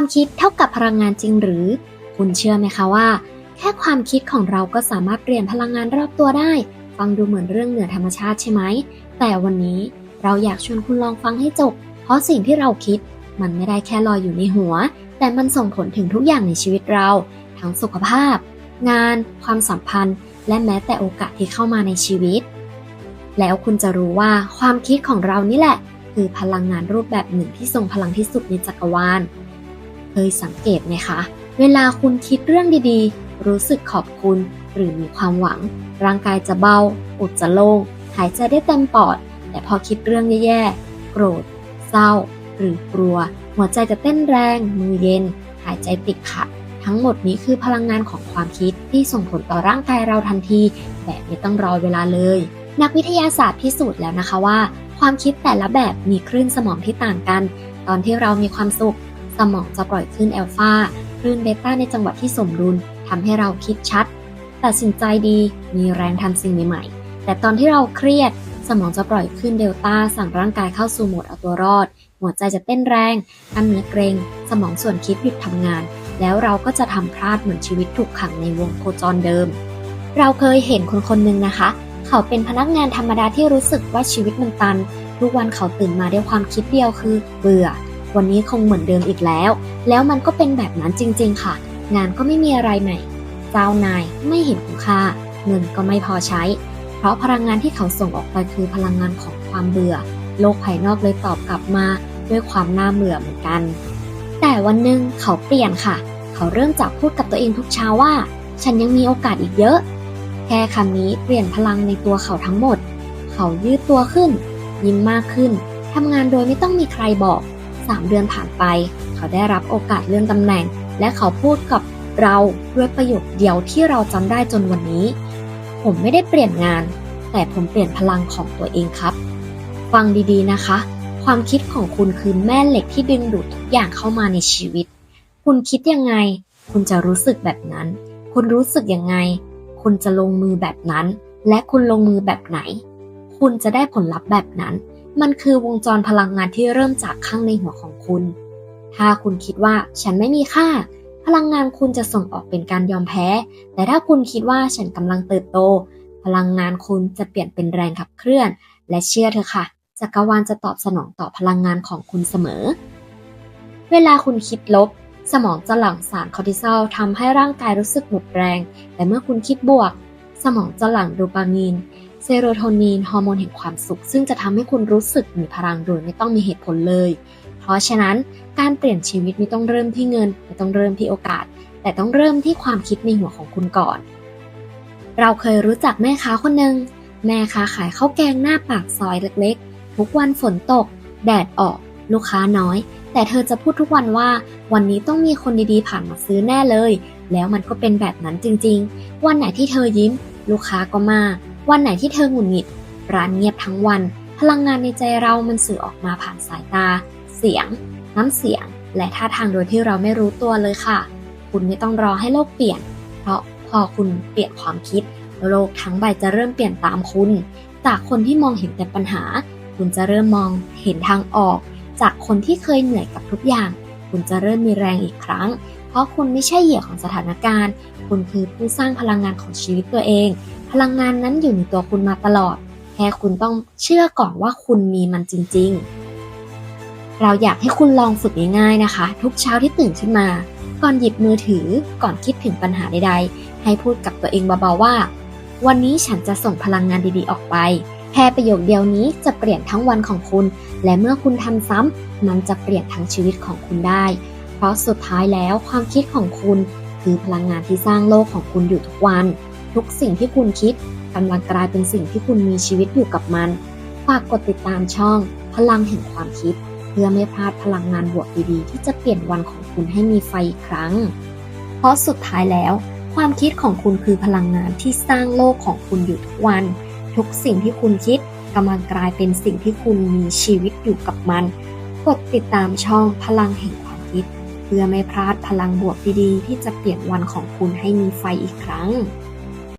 ความคิดเท่ากับพลังงานจริงหรือ คุณเชื่อไหมคะว่า แค่ความคิดของเราก็สามารถเปลี่ยนพลังงานรอบตัวได้ ฟังดูเหมือนเรื่องเหนือธรรมชาติใช่ไหม แต่วันนี้เราอยากชวนคุณลองฟังให้จบ เพราะสิ่งที่เราคิด มันไม่ได้แค่ลอยอยู่ในหัว แต่มันส่งผลถึงทุกอย่างในชีวิตเรา ทั้งสุขภาพ งาน ความสัมพันธ์ และแม้แต่โอกาสที่เข้ามาในชีวิต แล้วคุณจะรู้ว่าความคิดของเรานี่แหละ คือพลังงานรูปแบบหนึ่งที่ทรงพลังที่สุดในจักรวาล เคยสังเกตไหมคะ เวลาคุณคิดเรื่องดีๆ รู้สึกขอบคุณ หรือมีความหวัง ร่างกายจะเบาอุดจะโล่งหายใจได้เต็มปอด แต่พอคิดเรื่องแย่ๆ โกรธ เศร้า หรือกลัว หัวใจจะเต้นแรง มือเย็น หายใจติดขัด ทั้งหมดนี้คือพลังงานของความคิดที่ส่งผลต่อร่างกายเราทันที แบบไม่ต้องรอเวลาเลย นักวิทยาศาสตร์พิสูจน์แล้วนะคะว่า ความคิดแต่ละแบบมีคลื่นสมองที่ต่างกัน ตอนที่เรามีความสุข สมองจะปล่อยคลื่นแอลฟาคลื่นเบต้าในจังหวะที่สมดุลทำให้เราคิดชัด ตัดสินใจดีมีแรงทำสิ่งใหม่ๆ แต่ตอนที่เราเครียด สมองจะปล่อยคลื่นเดลต้าสั่งร่างกายเข้าสู่โหมดเอาตัวรอด หัวใจจะเต้นแรงกล้ามเนื้อเกรง สมองส่วนคิดหยุดทำงาน แล้วเราก็จะทำพลาดเหมือนชีวิตถูกขังในวงโคจรเดิม เราเคยเห็นคนคนหนึ่งนะคะ เขาเป็นพนักงานธรรมดาที่รู้สึกว่าชีวิตมันตัน ทุกวันเขาตื่นมาด้วยความคิดเดียวคือ เบื่อ วันนี้คงเหมือนเดิมอีกแล้ว แล้วมันก็เป็นแบบนั้นจริง ๆ ค่ะ งานก็ไม่มีอะไรใหม่ เจ้านายไม่เห็นคุณค่า เงินก็ไม่พอใช้ เพราะพลังงานที่เขาส่งออกไปคือพลังงานของความเบื่อ โลกภายนอกเลยตอบกลับมาด้วยความน่าเบื่อเหมือนกัน แต่วันหนึ่งเขาเปลี่ยนค่ะ เขาเริ่มจากพูดกับตัวเองทุกเช้าว่า ฉันยังมีโอกาสอีกเยอะ แค่คำนี้เปลี่ยนพลังในตัวเขาทั้งหมด เขายืดตัวขึ้น ยิ้มมากขึ้นทำงานโดยไม่ต้องมีใครบอก 3 เดือนผ่านไป เขาได้รับโอกาสเลื่อนตำแหน่ง และเขาพูดกับเราด้วยประโยคเดียวที่เราจำได้จนวันนี้ ผมไม่ได้เปลี่ยนงาน แต่ผมเปลี่ยนพลังของตัวเองครับ ฟังดีๆนะคะ ความคิดของคุณคือแม่เหล็กที่ดึงดูดทุกอย่างเข้ามาในชีวิต คุณคิดยังไง คุณจะรู้สึกแบบนั้น คุณรู้สึกยังไง คุณจะลงมือแบบนั้น และคุณลงมือแบบไหน คุณจะได้ผลลัพธ์แบบนั้น มันคือวงจรพลังงานที่เริ่มจากข้างในหัวของคุณ ถ้าคุณคิดว่าฉันไม่มีค่า พลังงานคุณจะส่งออกเป็นการยอมแพ้ แต่ถ้าคุณคิดว่าฉันกำลังเติบโต พลังงานคุณจะเปลี่ยนเป็นแรงขับเคลื่อน และเชื่อเถอะค่ะ จักรวาลจะตอบสนองต่อพลังงานของคุณเสมอ เวลาคุณคิดลบ สมองจะหลั่งสารคอร์ติซอลทำให้ร่างกายรู้สึกหมดแรง แต่เมื่อคุณคิดบวก สมองจะหลั่งโดปามีน เซโรโทนินฮอร์โมนแห่งความสุข ซึ่งจะทำให้คุณรู้สึกมีพลังโดยไม่ต้องมีเหตุผลเลย เพราะฉะนั้นการเปลี่ยนชีวิตไม่ต้องเริ่มที่เงิน ไม่ต้องเริ่มที่โอกาส แต่ต้องเริ่มที่ความคิดในหัวของคุณก่อน เราเคยรู้จักแม่ค้าคนหนึ่งแม่ค้าขายข้าวแกงหน้าปากซอยเล็กๆ ทุกวันฝนตก แดดออก ลูกค้าน้อย แต่เธอจะพูดทุกวันว่า วันนี้ต้องมีคนดีๆผ่านมาซื้อแน่เลย แล้วมันก็เป็นแบบนั้นจริงๆ วันไหนที่เธอยิ้ม ลูกค้าก็มา วันไหนที่เธอหงุดหงิด ร้านเงียบทั้งวัน พลังงานในใจเรามันสื่อออกมาผ่านสายตา เสียง น้ำเสียง และท่าทางโดยที่เราไม่รู้ตัวเลยค่ะ คุณไม่ต้องรอให้โลกเปลี่ยน เพราะพอคุณเปลี่ยนความคิด โลกทั้งใบจะเริ่มเปลี่ยนตามคุณ จากคนที่มองเห็นแต่ปัญหา คุณจะเริ่มมองเห็นทางออก จากคนที่เคยเหนื่อยกับทุกอย่าง คุณจะเริ่มมีแรงอีกครั้ง เพราะคุณไม่ใช่เหยื่อของสถานการณ์ คุณคือผู้สร้างพลังงานของชีวิตตัวเอง พลังงานนั้นอยู่ในตัวคุณมาตลอด แค่คุณต้องเชื่อก่อนว่าคุณมีมันจริง ๆ เราอยากให้คุณลองฝึกง่ายๆนะคะ ทุกเช้าที่ตื่นขึ้นมา ก่อนหยิบมือถือก่อนคิดถึงปัญหาใดๆ ให้พูดกับตัวเองเบาๆว่า วันนี้ฉันจะส่งพลังงานดีๆออกไปแค่ประโยคเดียวนี้จะเปลี่ยนทั้งวันของคุณ และเมื่อคุณทำซ้ำมันจะเปลี่ยนทั้งชีวิตของคุณได้ เพราะสุดท้ายแล้วความคิดของคุณคือพลังงานที่สร้างโลกของคุณอยู่ทุกวัน ทุกสิ่งที่คุณคิดกำลังกลายเป็นสิ่งที่คุณมีชีวิตอยู่กับมัน ฝากกดติดตามช่อง พลังแห่งความคิด เพื่อไม่พลาดพลังงานบวกดีๆ ที่จะเปลี่ยนวันของคุณให้มีไฟอีกครั้ง เพราะสุดท้ายแล้ว ความคิดของคุณคือพลังงานที่สร้างโลกของคุณอยู่ทุกวัน ทุกสิ่งที่คุณคิดกำลังกลายเป็นสิ่งที่คุณมีชีวิตอยู่กับมัน กดติดตามช่องพลังแห่งความคิด เพื่อไม่พลาดพลังบวกดีๆ ที่จะเปลี่ยนวันของคุณให้มีไฟอีกครั้ง